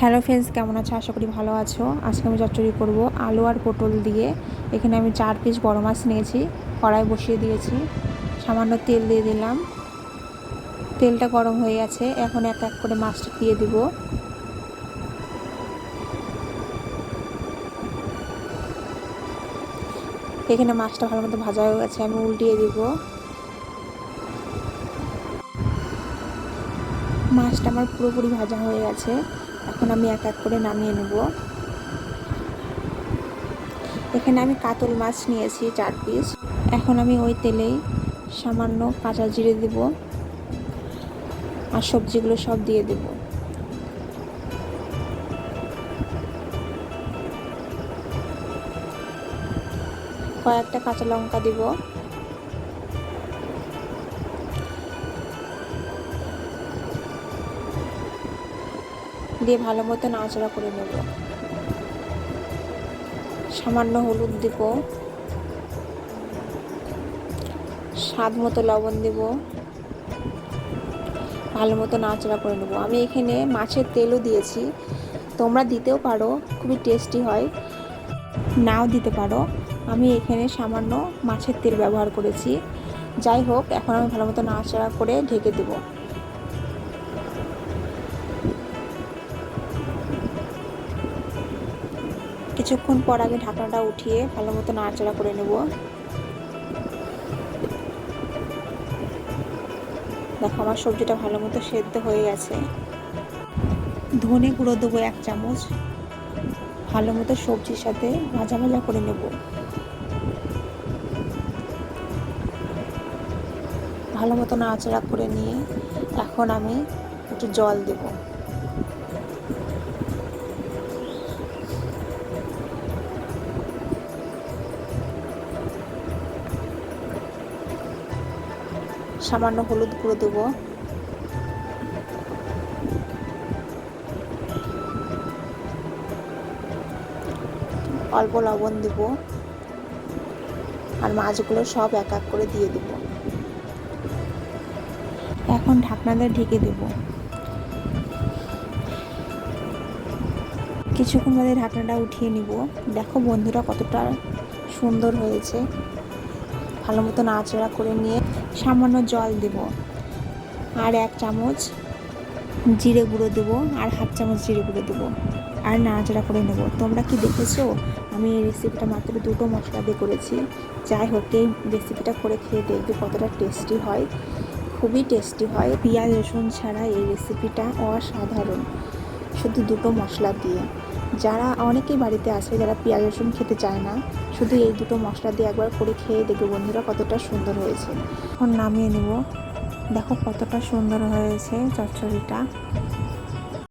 Hello friends, কেমন আছো? আশা করি ভালো আছো। আজকে আমি চচ্চড়ি করব আলু আর পটল দিয়ে। এখানে আমি চার পিস বড় মাছ নিয়েছি, কড়াই বসিয়ে দিয়েছি, সামান্য তেল দিয়ে দিলাম। তেলটা গরম হয়ে গেছে, এখন এক এক করে মাছটা দিয়ে দিব। এখানে মাছটা ভালো মতো ভাজা হয়ে গেছে, আমি উল্টিয়ে দিব। মাছটা আমার পুরোপুরি ভাজা হয়ে গেছে। এখন আমি এক এক করে নামিয়ে নেব। এখানে আমি কাতল মাছ নিয়েছি চার পিস এখন আমি ওই তেলেই সামান্য কাঁচা জিরে দেব আর সবজিগুলো সব দিয়ে দেব। কয়েকটা কাঁচা লঙ্কা দিব। দিয়ে ভালো মতো নাড়াচাড়া করে নেব। সামান্য হলুদ দিব। স্বাদ মতো লবণ দেব। ভালো মতো নাড়াচাড়া করে নেব। আমি এখানে মাছের তেলও দিয়েছি। তোমরা দিতেও পারো, খুবই টেস্টি হয়। নাও দিতে পারো। আমি এখানে সামান্য মাছের তেল ব্যবহার করেছি। যাই হোক, এখন আমি ভালো মতো নাড়াচাড়া করে ঢেকে দেবো। কিছুক্ষণ পর আমি ঢাকনাটা উঠিয়ে ভালো মতো নাড়াচাড়া করে নেব। দেখো, আমার সবজিটা ভালো মতো সেদ্ধ হয়ে গেছে। ধনে গুঁড়ো দেবো এক চামচ। ভালো মতো সবজির সাথে ভাজা ভাজা করে নেব। ভালো মতো নাড়াচাড়া করে নিয়ে এখন আমি একটু জল দেবো। সামান্য হলুদ গুঁড়ো দেব। অল্প লবণ দেব। আর মাছগুলো সব এক এক করে দিয়ে দেব। এখন ঢাকনাটা ঢেকে দেব। কিছুক্ষণ বাদে ঢাকনাটা উঠিয়ে নিব। দেখো বন্ধুরা কতটা সুন্দর হয়েছে। ভালো মতো নাড়াচাড়া করে নিয়ে সামান্য জল দেব। আর এক চামচ জিরে গুঁড়ো দেবো আর হাফ চামচ জিরে গুঁড়ো দেবো আর নাড়াচাড়া করে নেব। তোমরা কি দেখেছ? আমি এই রেসিপিটা মাত্র দুটো মশলা দিয়ে করেছি। যাই হোক, এই রেসিপিটা করে খেয়ে দেখবে কতটা টেস্টি হয়। খুবই টেস্টি হয়। পেঁয়াজ, রসুন ছাড়া এই রেসিপিটা অসাধারণ। শুধু দুটো মশলা দিয়ে। যারা অনেকেই বাড়িতে আছে যারা পেঁয়াজ, রসুন খেতে চায় না, শুধু এই দুটো মশলা দিয়ে একবার করে খেয়ে দেখবে বন্ধুরা কতটা সুন্দর হয়েছে। এখন নামিয়ে নেব। দেখো কতটা সুন্দর হয়েছে চচ্চড়িটা।